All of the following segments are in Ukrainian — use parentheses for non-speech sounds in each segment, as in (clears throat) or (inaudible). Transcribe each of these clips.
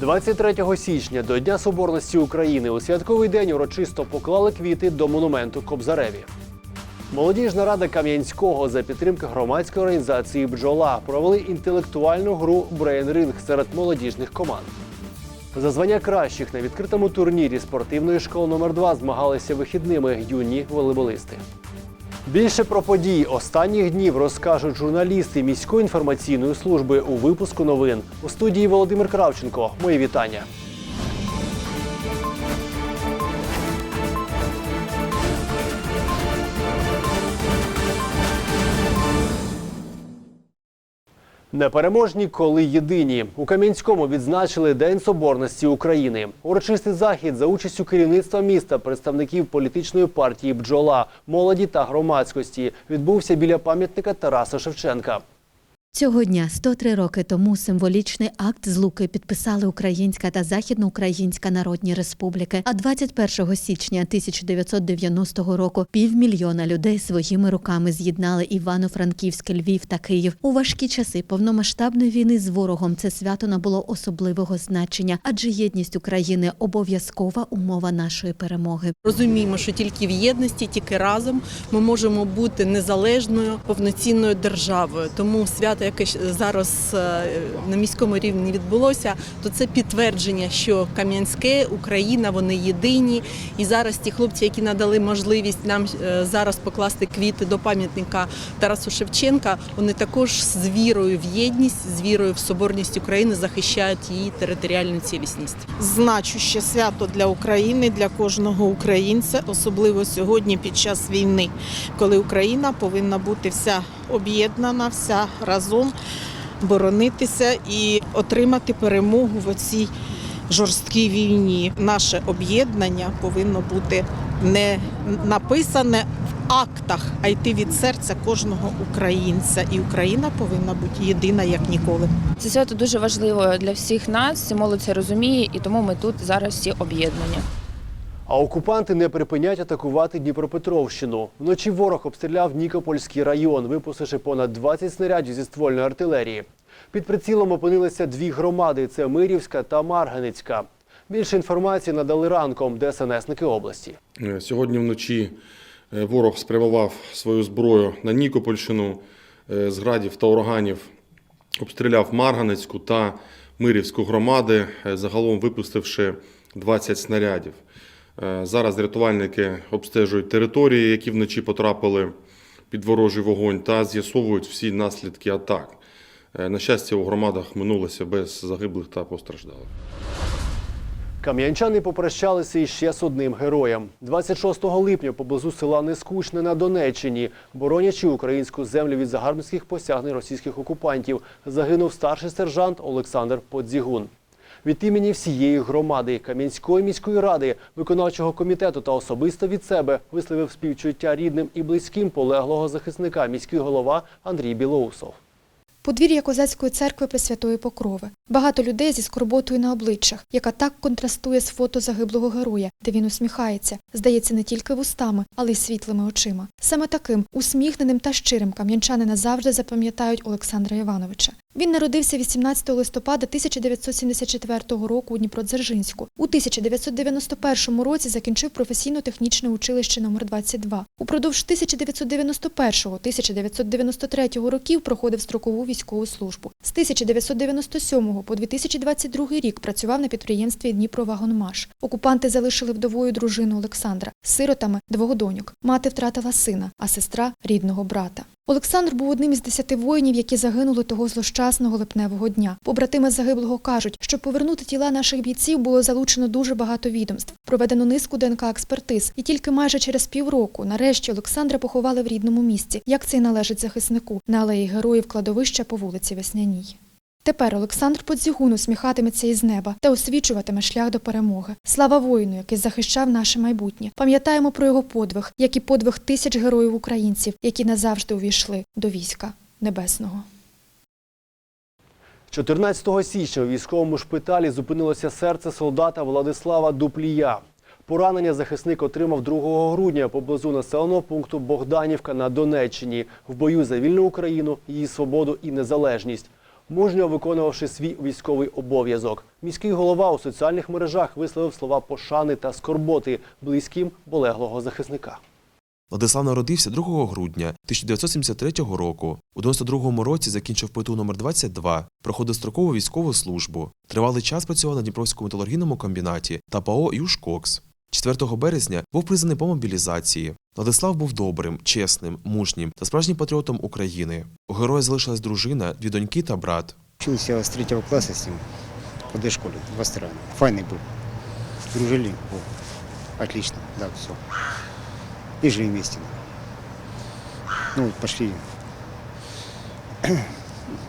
23 січня до Дня Соборності України у святковий день урочисто поклали квіти до монументу Кобзареві. Молодіжна рада Кам'янського за підтримки громадської організації Бджола провели інтелектуальну гру Брейн-ринг серед молодіжних команд. За звання кращих на відкритому турнірі спортивної школи номер 2 змагалися вихідними юні волейболисти. Більше про події останніх днів розкажуть журналісти міської інформаційної служби у випуску новин у студії Володимир Кравченко. Мої вітання. Непереможні, коли єдині у Кам'янському відзначили День Соборності України. Урочистий захід за участю керівництва міста, представників політичної партії Бджола, молоді та громадськості відбувся біля пам'ятника Тараса Шевченка. Цього дня 103 роки тому символічний акт злуки підписали Українська та Західноукраїнська Народні Республіки. А 21 січня 1990 року півмільйона людей своїми руками з'єднали Івано-Франківськ, Львів та Київ. У важкі часи повномасштабної війни з ворогом це свято набуло особливого значення, адже єдність України обов'язкова умова нашої перемоги. Розуміємо, що тільки в єдності, тільки разом ми можемо бути незалежною повноцінною державою. Тому свято, яке зараз е, на міському рівні відбулося, то це підтвердження, що Кам'янське, Україна, вони єдині. І зараз ті хлопці, які надали можливість нам е, зараз покласти квіти до пам'ятника Тарасу Шевченка, вони також з вірою в єдність, з вірою в соборність України захищають її територіальну цілісність. значуще свято для України, для кожного українця, особливо сьогодні під час війни, коли Україна повинна бути вся об'єднана, вся разом боронитися і отримати перемогу в оцій жорсткій війні. Наше об'єднання повинно бути не написане в актах, а йти від серця кожного українця. І Україна повинна бути єдина як ніколи. Це свято дуже важливо для всіх нас. Молодь це розуміє, і тому ми тут зараз всі об'єднані. А окупанти не припинять атакувати Дніпропетровщину. Вночі ворог обстріляв Нікопольський район, випустивши понад 20 снарядів зі ствольної артилерії. Під прицілом опинилися дві громади: це Мирівська та Марганицька. Більше інформації надали ранком ДСНСники області. Е, Сьогодні вночі е, ворог спрямував свою зброю на Нікопольщину е, з градів та ураганів, обстріляв Марганецьку та Мирівську громади, загалом випустивши 20 снарядів. Е, Зараз рятувальники обстежують території, які вночі потрапили під ворожий вогонь, та з'ясовують всі наслідки атак. Е, На щастя, у громадах минулося без загиблих та постраждалих. Кам'янчани попрощалися іще з одним героєм. 26 липня поблизу села Нескучне на Донеччині, боронячи українську землю від загарбницьких посягнень російських окупантів, загинув старший сержант Олександр Подзігун. Від імені всієї громади Кам'янської міської ради, виконавчого комітету та особисто від себе висловив співчуття рідним і близьким полеглого захисника міський голова Андрій Білоусов. Подвір'я козацької церкви Пресвятої Покрови. Багато людей зі скорботою на обличчях, яка так контрастує з фото загиблого героя, де він усміхається, здається, не тільки вустами, але й світлими очима. Саме таким усміхненим та щирим кам'янчани назавжди запам'ятають Олександра Івановича. Він народився 18 листопада 1974 року у Дніпродзержинську. У 1991 році закінчив професійно-технічне училище номер 22 Упродовж 1991-1993 років проходив строкову військову службу. З 1997 по 2022 рік працював на підприємстві Дніпровагонмаш. Окупанти залишили вдовою дружину Олександра, сиротами двох доньок. Мати втратила сина, а сестра рідного брата. Олександр був одним із десяти воїнів, які загинули того злощасного липневого дня. Побратими загиблого кажуть, щоб повернути тіла наших бійців було залучено дуже багато відомств. Проведено низку ДНК експертиз, і тільки майже через півроку нарешті Олександра поховали в рідному місці, як це й належить захиснику, на алеї героїв кладовища по вулиці Весняній. Тепер Олександр Подзігун усміхатиметься із неба та освічуватиме шлях до перемоги. Слава воїну, який захищав наше майбутнє. Пам'ятаємо про його подвиг, як і подвиг тисяч героїв українців, які назавжди увійшли до війська небесного. 14 січня у військовому шпиталі зупинилося серце солдата Владислава Дуплія. Поранення захисник отримав 2 грудня поблизу населеного пункту Богданівка на Донеччині в бою за вільну Україну, її свободу і незалежність. Мужньо виконувавши свій військовий обов'язок. Міський голова у соціальних мережах висловив слова пошани та скорботи близьким полеглого захисника. Владислав народився 2 грудня 1973 року. У 92-му році закінчив ПТУ номер 22 проходив строкову військову службу. Тривалий час працював на Дніпровському металургійному комбінаті та ПАО «Южкокс». 4 березня був признаний по мобілізації. Владислав був добрим, чесним, мужнім та справжнім патріотом України. У героя залишилась дружина, дві доньки та брат. Учился с третьего класса с ним в КД школе, два страны. Файный был. Дружили. О, отлично, да, все. И жили вместе. Ну, вот пошли (clears throat)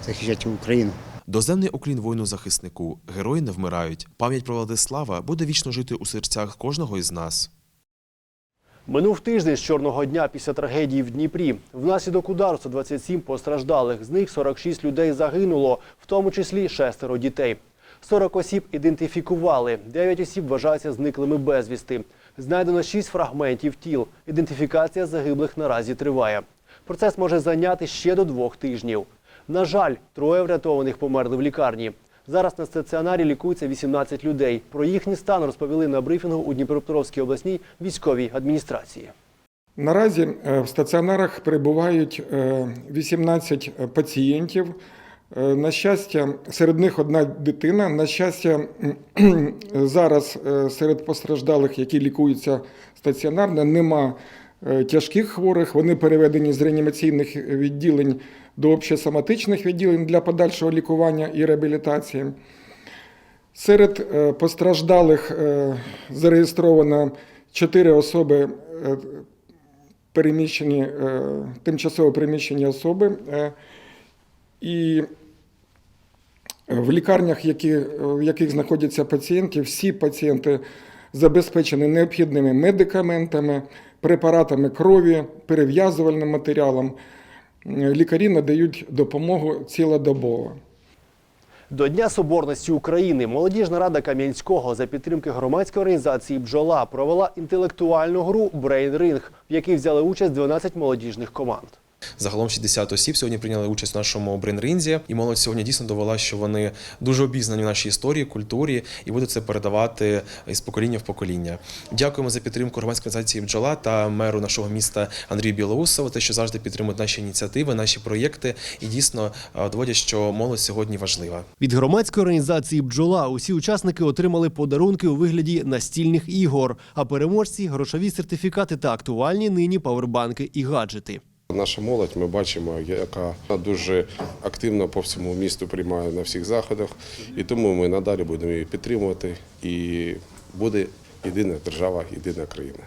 защищать Украину. Доземний уклін воїну захиснику. Герої не вмирають. Пам'ять про Владислава буде вічно жити у серцях кожного із нас. Минув тиждень з чорного дня після трагедії в Дніпрі. Внаслідок удару 127 постраждалих. З них 46 людей загинуло, в тому числі шестеро дітей. 40 осіб ідентифікували, 9 осіб вважаються зниклими безвісти. Знайдено 6 фрагментів тіл. Ідентифікація загиблих наразі триває. Процес може зайняти ще до двох тижнів. На жаль, троє врятованих померли в лікарні. Зараз на стаціонарі лікується 18 людей. Про їхній стан розповіли на брифінгу у Дніпропетровській обласній військовій адміністрації. Наразі е, в стаціонарах перебувають е, 18 пацієнтів. Е, На щастя, серед них одна дитина. На щастя, (clears throat) зараз е, серед постраждалих, які лікуються стаціонарно, нема е, тяжких хворих. Вони переведені з реанімаційних відділень до общосоматичних відділень для подальшого лікування і реабілітації. Серед е, постраждалих е, зареєстровано 4 особи е, переміщені, тимчасово переміщені особи. І в лікарнях, які, в яких знаходяться пацієнти, всі пацієнти забезпечені необхідними медикаментами, препаратами крові, перев'язувальним матеріалом. Лікарі надають допомогу цілодобово. До Дня Соборності України молодіжна рада Кам'янського за підтримки громадської організації Бджола провела інтелектуальну гру Брейн Ринг, в якій взяли участь 12 молодіжних команд. Загалом 60 осіб сьогодні прийняли участь в нашому брейнринзі, і молодь сьогодні дійсно довела, що вони дуже обізнані в нашій історії, культурі і будуть це передавати із покоління в покоління. Дякуємо за підтримку громадської організації бджола та меру нашого міста Андрію Білоусову, те, що завжди підтримують наші ініціативи, наші проєкти, і дійсно е, доводять, що молодь сьогодні важлива. Від громадської організації Бджола усі учасники отримали подарунки у вигляді настільних ігор, а переможці грошові сертифікати та актуальні нині павербанки і гаджети. Наша молодь ми бачимо, яка дуже активно по всьому місту приймає на всіх заходах, і тому ми надалі будемо її підтримувати. І буде єдина держава, єдина країна.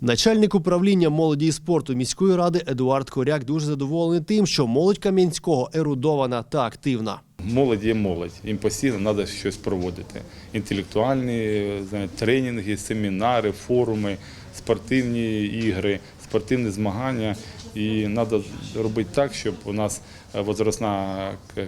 Начальник управління молоді і спорту міської ради Едуард Коряк дуже задоволений тим, що молодь Кам'янського ерудована та активна. Молодь є молодь, їм постійно треба щось проводити. Інтелектуальні знаєте, тренінги, семінари, форуми, спортивні ігри, спортивні змагання. І треба робити так, щоб у нас возрастна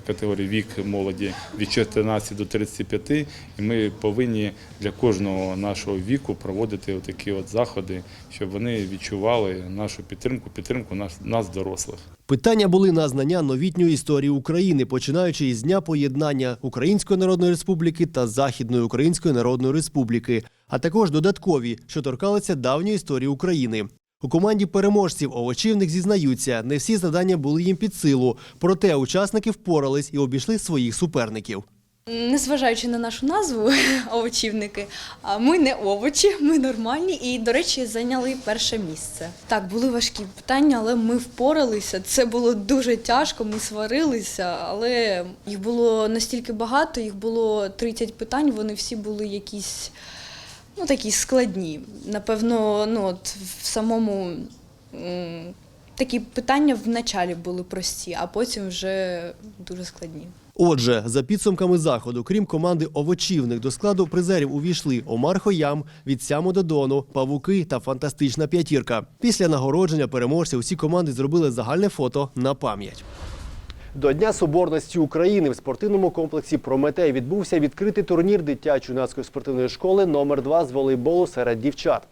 категорія вік молоді від 14 до 35, і ми повинні для кожного нашого віку проводити такі от заходи, щоб вони відчували нашу підтримку, підтримку нас, нас дорослих. Питання були на знання новітньої історії України, починаючи із дня поєднання Української Народної Республіки та Західної Української Народної Республіки, а також додаткові, що торкалися давньої історії України. У команді переможців овочівник зізнаються, не всі завдання були їм під силу, проте учасники впорались і обійшли своїх суперників. Незважаючи на нашу назву (laughs) овочівники, ми не овочі, ми нормальні і, до речі, зайняли перше місце. Так, були важкі питання, але ми впоралися. Це було дуже тяжко, ми сварилися, але їх було настільки багато, їх було 30 питань, вони всі були якісь ну, такі складні. Напевно, ну, от в самому такі питання в началі були прості, а потім вже дуже складні. Отже, за підсумками заходу, крім команди овочівних, до складу призерів увійшли Омар Хоям, від Сяму до Дону, Павуки та фантастична п'ятірка. Після нагородження переможців усі команди зробили загальне фото на пам'ять. До Дня Соборності України в спортивному комплексі Прометей відбувся відкритий турнір дитячо-юнацької спортивної школи номер 2 з волейболу серед дівчат.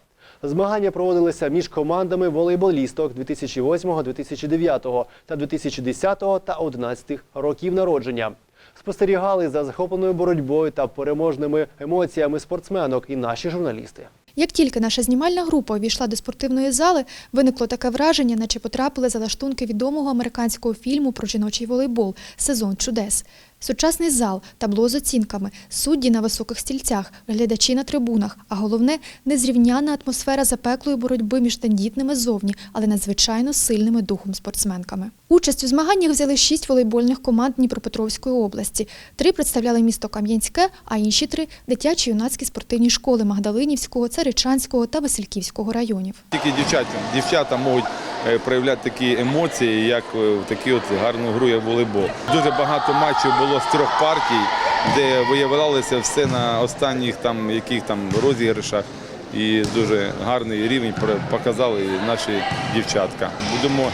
Змагання проводилися між командами волейболісток 2008, 2009 та 2010 та 2011 років народження. Спостерігали за захопленою боротьбою та переможними емоціями спортсменок і наші журналісти. Як тільки наша знімальна група увійшла до спортивної зали, виникло таке враження, наче потрапили за лаштунки відомого американського фільму про жіночий волейбол Сезон чудес. Сучасний зал, табло з оцінками, судді на високих стільцях, глядачі на трибунах, а головне незрівняна атмосфера запеклої боротьби між тендітними зовні, але надзвичайно сильними духом спортсменками. Участь у змаганнях взяли шість волейбольних команд Дніпропетровської області. Три представляли місто Кам'янське, а інші три дитячі юнацькі спортивні школи Магдалинівського, Царичанського та Васильківського районів. Тільки дівчата, дівчата можуть е, проявляти такі емоції, як е, в такі от гарну гру, як волейбол. Дуже багато матчів було з трьох партій, де виявлялося все на останніх там яких там розіграшах. І дуже гарний рівень показали наші дівчатка. Будемо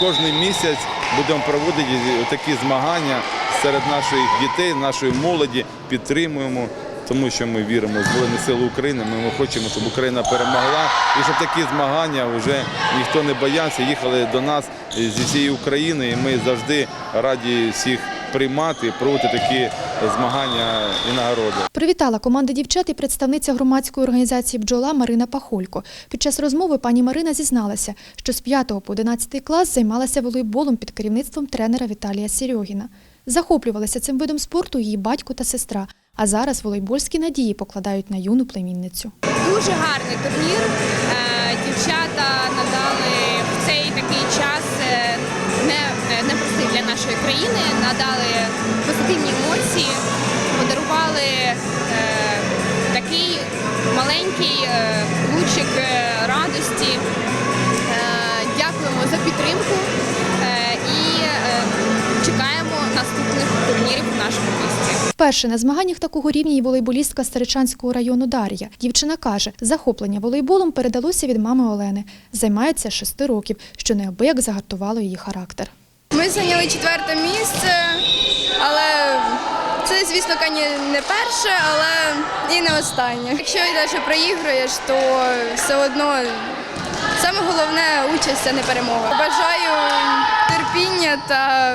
кожен місяць будемо проводити такі змагання серед наших дітей, нашої молоді, підтримуємо. Тому що ми віримо в Збройні Сили України. Ми хочемо, щоб Україна перемогла, і щоб такі змагання вже ніхто не боявся. Їхали до нас зі всієї України, і ми завжди раді всіх приймати, проводити такі змагання і нагороди. Привітала команда дівчат і представниця громадської організації бджола Марина Пахолько. Під час розмови пані Марина зізналася, що з 5 по 11 клас займалася волейболом під керівництвом тренера Віталія Серьогіна. Захоплювалися цим видом спорту її батько та сестра. А зараз волейбольські надії покладають на юну племінницю. Дуже гарний турнір. Для нашої країни, надали позитивні емоції, подарували е, такий маленький е, лучик е, радості. Е, Дякуємо за підтримку е, і е, чекаємо наступних турнірів в нашому місті. Вперше на змаганнях такого рівня і волейболістка Старичанського району Дар'я. Дівчина каже, захоплення волейболом передалося від мами Олени. Займається шести років, що неабияк загартувало її характер. Ми зайняли четверте місце, але це, звісно, не перше, але і не останнє. Якщо і навіть проігруєш, то все одно саме головне участь, це не перемога. Бажаю терпіння та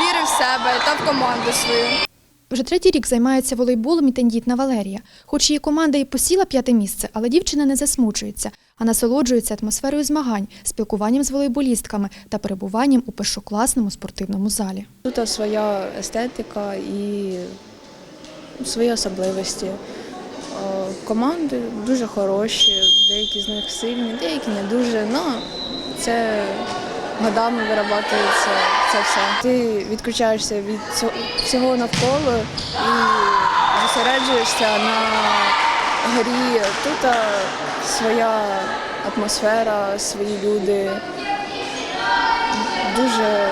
віри в себе та в команду свою. Вже третій рік займається волейболом і Валерія. Хоч її команда і посіла п'яте місце, але дівчина не засмучується, а насолоджується атмосферою змагань, спілкуванням з волейболістками та перебуванням у першокласному спортивному залі. Тут своя естетика і свої особливості. Е, Команди дуже хороші, деякі з них сильні, деякі не дуже. Ну, це годами вирабатується це все. Ти відключаєшся від всього навколо і зосереджуєшся на грі. Тут своя атмосфера, свої люди. Дуже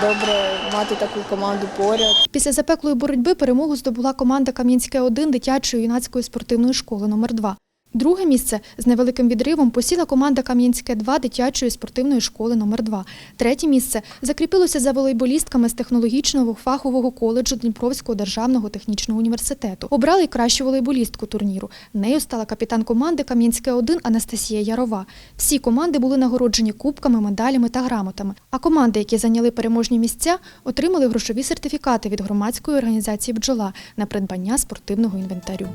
добре мати таку команду поряд. Після запеклої боротьби перемогу здобула команда Кам'янське 1 дитячої юнацької спортивної школи номер 2 Друге місце з невеликим відривом посіла команда Кам'янське 2 дитячої спортивної школи номер 2 Третє місце закріпилося за волейболістками з технологічного фахового коледжу Дніпровського державного технічного університету. Обрали кращу волейболістку турніру. Нею стала капітан команди Кам'янське 1 Анастасія Ярова. Всі команди були нагороджені кубками, медалями та грамотами. А команди, які зайняли переможні місця, отримали грошові сертифікати від громадської організації бджола на придбання спортивного інвентарю.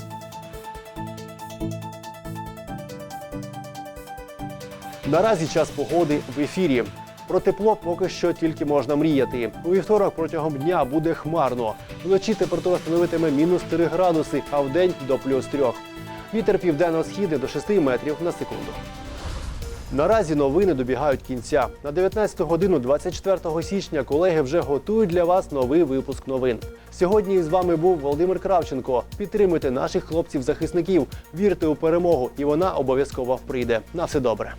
Наразі час погоди в ефірі. Про тепло поки що тільки можна мріяти. У вівторок протягом дня буде хмарно. Вночі температура становитиме мінус 3 градуси, а в день до плюс 3. Вітер південно-східний до 6 метрів на секунду. Наразі новини добігають кінця. На 19 годину 24 січня колеги вже готують для вас новий випуск новин. Сьогодні з вами був Володимир Кравченко. Підтримуйте наших хлопців-захисників, вірте у перемогу, і вона обов'язково прийде. На все добре.